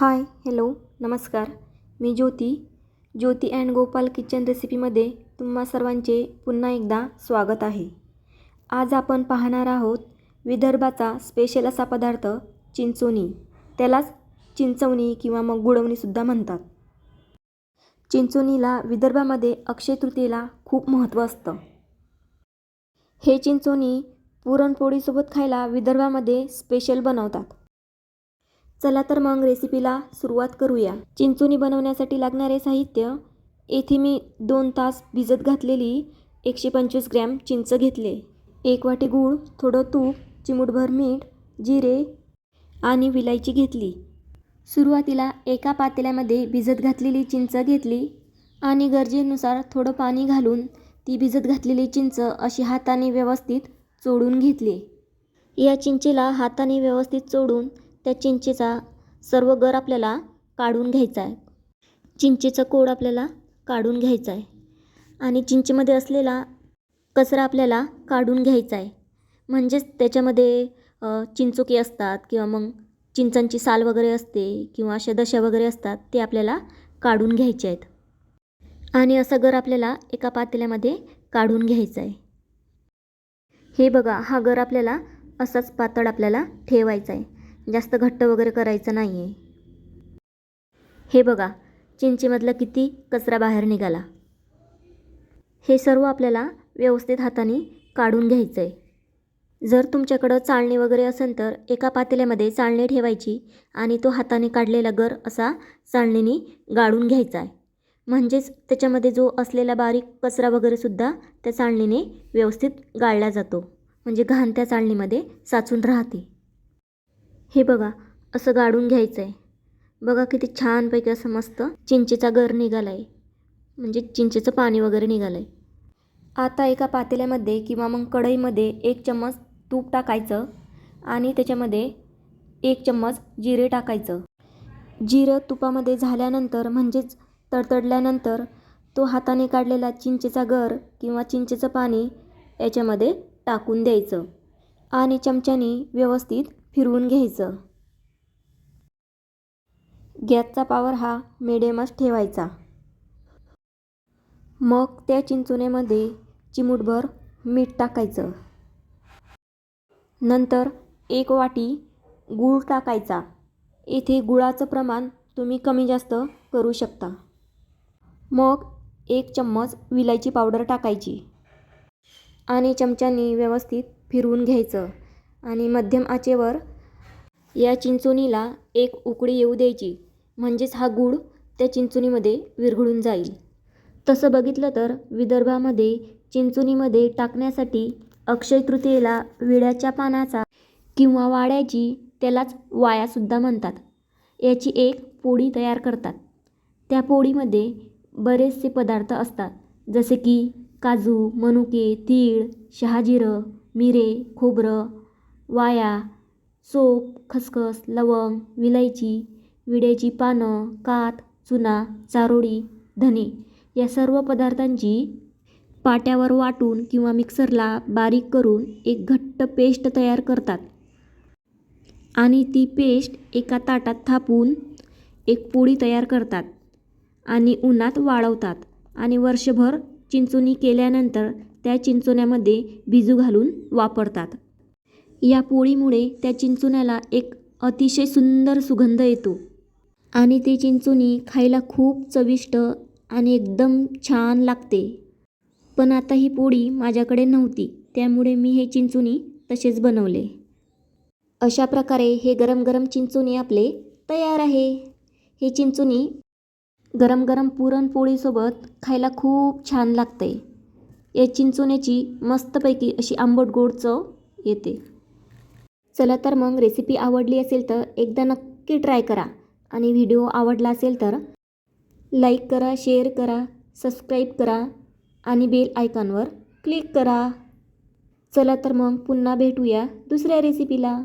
हाय hello नमस्कार. मी Jyoti Jyoti and Gopal kitchen रेसिपीमध्ये तुम्हा सर्वांचे पुन्हा एकदा स्वागत आहे. आज आपण पाहणार आहोत विदर्भाचा स्पेशल असा पदार्थ चिंचोणी त्यालाच चिंचवणी किंवा मग गुळवणीसुद्धा म्हणतात. चिंचोणीला विदर्भामध्ये अक्षय तृतीयेला खूप महत्त्व असतं. हे चिंचोनी पुरणपोळीसोबत खायला विदर्भामध्ये स्पेशल बनवतात. चला तर मग रेसिपीला सुरुवात करूया. चिंचोनी बनवण्यासाठी लागणारे साहित्य येथे मी दोन तास भिजत घातलेली एकशे पंचवीस ग्रॅम चिंच घेतले. एक वाटी गूळ थोडं तूप चिमूटभर मीठ जिरे आणि विलायची घेतली. सुरुवातीला एका पातेल्यामध्ये भिजत घातलेली चिंच घेतली आणि गरजेनुसार थोडं पाणी घालून ती भिजत घातलेली चिंच अशी हाताने व्यवस्थित चोडून घेतली. या चिंचेला हाताने व्यवस्थित चोडून त्या चिंचेचा सर्व गर आपल्याला काढून घ्यायचा आहे. चिंचेचा कोड आपल्याला काढून घ्यायचा आहे. आणि चिंचेमध्ये असलेला कचरा आपल्याला काढून घ्यायचा आहे. म्हणजेच त्याच्यामध्ये चिंचोकी असतात किंवा मग चिंचांची साल वगैरे असते किंवा अशा दशा वगैरे असतात ते आपल्याला काढून घ्यायचे आहेत. आणि असा गर आपल्याला एका पातेल्यामध्ये काढून घ्यायचा आहे. हे बघा हा गर आपल्याला असाच पातळ आपल्याला ठेवायचा आहे. जास्त घट्ट वगैरे करायचं नाही आहे हे बघा चिंचेमधला किती कचरा बाहेर निघाला. हे सर्व आपल्याला व्यवस्थित हाताने काढून घ्यायचं आहे जर तुमच्याकडं चाळणी वगैरे असेल तर एका पातेल्यामध्ये चाळणी ठेवायची आणि तो हाताने काढलेला गर असा चाळणीने गाळून घ्यायचा आहे. म्हणजेच त्याच्यामध्ये जो असलेला बारीक कचरा वगैरेसुद्धा त्या चाळणीने व्यवस्थित गाळला जातो. म्हणजे घाण त्या चाळणीमध्ये साचून राहते. हे बघा असं गाडून घ्यायचं आहे बघा किती छानपैकी असं मस्त चिंचेचा गर निघाला आहे म्हणजे चिंचेचं पाणी वगैरे निघालं आहे आता एका पातेल्यामध्ये किंवा मग कढईमध्ये एक चम्मच तूप टाकायचं आणि त्याच्यामध्ये एक चम्मच जिरे टाकायचं. जिरं तुपामध्ये झाल्यानंतर म्हणजेच तडतडल्यानंतर तो हाताने काढलेला चिंचेचा गर किंवा चिंचेचं पाणी याच्यामध्ये टाकून द्यायचं. आणि चमच्याने व्यवस्थित फिरवून घ्यायचं. गॅसचा पावर हा मिडियमच ठेवायचा. मग त्या चिंचुनेमध्ये चिमूटभर मीठ टाकायचं. नंतर एक वाटी गूळ टाकायचा. येथे गुळाचं प्रमाण तुम्ही कमी जास्त करू शकता. मग एक चम्मच विलायची पावडर टाकायची. आणि चमच्याने व्यवस्थित फिरवून घ्यायचं. आणि मध्यम आचेवर या चिंचोणीला एक उकळी येऊ द्यायची. म्हणजेच हा गूळ त्या चिंचोणीमध्ये विरघळून जाईल. तसं बघितलं तर विदर्भामध्ये चिंचोणीमध्ये टाकण्यासाठी अक्षय तृतीयेला विड्याच्या पानाचा किंवा वाड्याची त्यालाच वायासुद्धा म्हणतात. याची एक पोळी तयार करतात. त्या पोळीमध्ये बरेचसे पदार्थ असतात. जसे की काजू मनुके तीळ शहाजिरं मिरे खोबरं वाया सोप खसखस लवंग विलायची विड्याची पानं कात चुना चारोळी धने या सर्व पदार्थांची पाट्यावर वाटून किंवा मिक्सरला बारीक करून एक घट्ट पेस्ट तयार करतात. आणि ती पेस्ट एका ताटात थापून एक पोळी तयार करतात आणि उन्हात वाळवतात आणि वर्षभर चिंचोणी केल्यानंतर त्या चिंचोण्यामध्ये भिजू घालून वापरतात. या पोळीमुळे त्या चिंचोण्याला एक अतिशय सुंदर सुगंध येतो. आणि ते चिंचोणी खायला खूप चविष्ट आणि एकदम छान लागते. पण आता ही पोळी माझ्याकडे नव्हती त्यामुळे मी हे चिंचोणी तसेच बनवले. अशा प्रकारे हे गरम गरम चिंचोणी आपले तयार आहे. हे चिंचोणी गरम गरम पुरणपोळीसोबत खायला खूप छान लागते. या चिंचोण्याची मस्तपैकी अशी आंबट गोड चव येते. चला तर मग रेसिपी आवडली असेल तर एकदा नक्की ट्राय करा. आणि व्हिडिओ आवडला असेल तर लाईक करा शेअर करा सबस्क्राईब करा आणि बेल आयकॉनवर क्लिक करा. चला तर मग पुन्हा भेटूया दुसऱ्या रेसिपीला